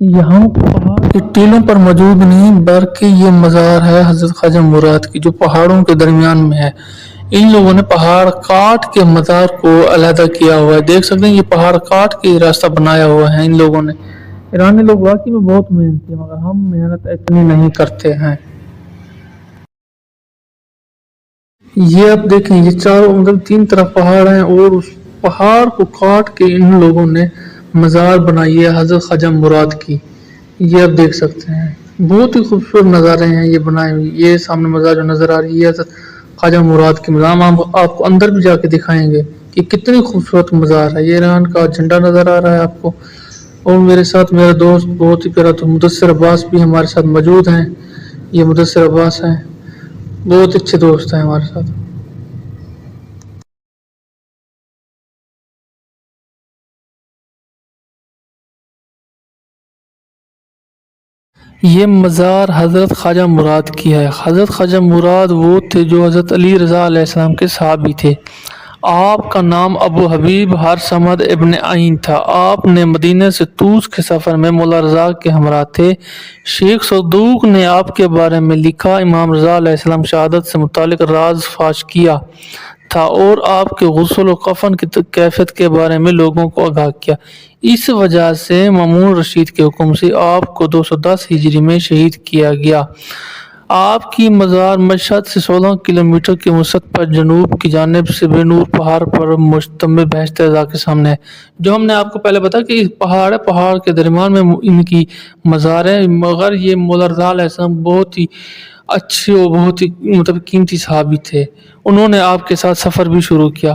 یہاں پہاڑ کے ٹیلوں پر موجود نہیں، بلکہ یہ مزار ہے حضرت خواجہ مراد کی، جو پہاڑوں کے درمیان میں ہے۔ ان لوگوں نے پہاڑ کاٹ کے مزار کو علیحدہ کیا ہوا ہے۔ دیکھ سکتے ہیں یہ پہاڑ کاٹ کے راستہ بنایا ہوا ہے ان لوگوں نے۔ ایرانی لوگ واقعی میں بہت محنتی ہیں مگر ہم محنت اتنی نہیں کرتے ہیں۔ یہ اب دیکھیں، یہ چاروں مطلب تین طرف پہاڑ ہیں اور اس پہاڑ کو کاٹ کے ان لوگوں نے مزار بنائی ہے حضرت خواجہ مراد کی۔ یہ اب دیکھ سکتے ہیں۔ بہت ہی خوبصورت نظارے ہیں یہ بنائے ہوئے۔ یہ سامنے مزار جو نظر آ رہی ہے، حضرت خواجہ مراد کی مزار۔ ہم آپ آپ کو اندر بھی جا کے دکھائیں گے کہ کتنی خوبصورت مزار ہے۔ یہ ایران کا جھنڈا نظر آ رہا ہے آپ کو۔ اور میرے ساتھ میرا دوست بہت ہی پیارا تو مدثر عباس بھی ہمارے ساتھ موجود ہیں۔ یہ مدثر عباس ہیں۔ بہت اچھے دوست ہیں ہمارے ساتھ۔ یہ مزار حضرت خواجہ مراد کی ہے۔ حضرت خواجہ مراد وہ تھے جو حضرت علی رضا علیہ السلام کے صحابی تھے۔ آپ کا نام ابو حبیب ہر سمد ابن عین تھا۔ آپ نے مدینہ سے توس کے سفر میں مولا رضا کے ہمراہ تھے۔ شیخ صدوق نے آپ کے بارے میں لکھا، امام رضا علیہ السلام شہادت سے متعلق راز فاش کیا۔ تھا اور آپ کے غسل و کفن کی کیفیت کے بارے میں لوگوں کو آگاہ کیا۔ اس وجہ سے مامون رشید کے حکم سے آپ کو دو سو دس ہجری میں شہید کیا گیا۔ آپ کی مزار مشہد سے سولہ کلومیٹر کے وسط پر جنوب کی جانب سے بے نور پہاڑ پر مشتمل بہشت رضا کے سامنے ہے۔ جو ہم نے آپ کو پہلے بتا کہ پہاڑ ہے، پہاڑ کے درمیان میں ان کی مزار ہے مگر یہ مولا رضا علیہ السلام بہت ہی اچھے اور بہت ہی مطلب قیمتی صحابی تھے انہوں نے آپ کے ساتھ سفر بھی شروع کیا۔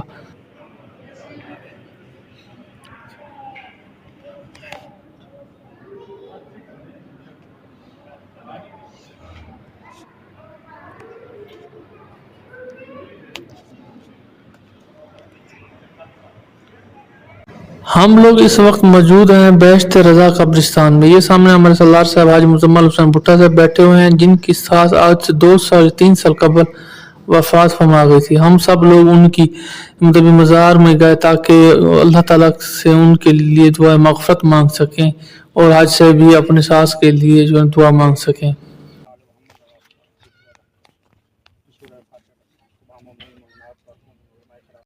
ہم لوگ اس وقت موجود ہیں بیشت رضا قبرستان میں۔ یہ سامنے ہمارے سلار صاحب حاج مزمل حسین بھٹا صاحب بیٹھے ہوئے ہیں، جن کی ساس آج سے دو سال، تین سال قبل وفات فرما گئی تھی۔ ہم سب لوگ ان کی مطلب مزار میں گئے تاکہ اللہ تعالیٰ سے ان کے لیے دعا مغفرت مانگ سکیں اور آج سے بھی اپنے ساس کے لیے جو ہے دعا مانگ سکیں۔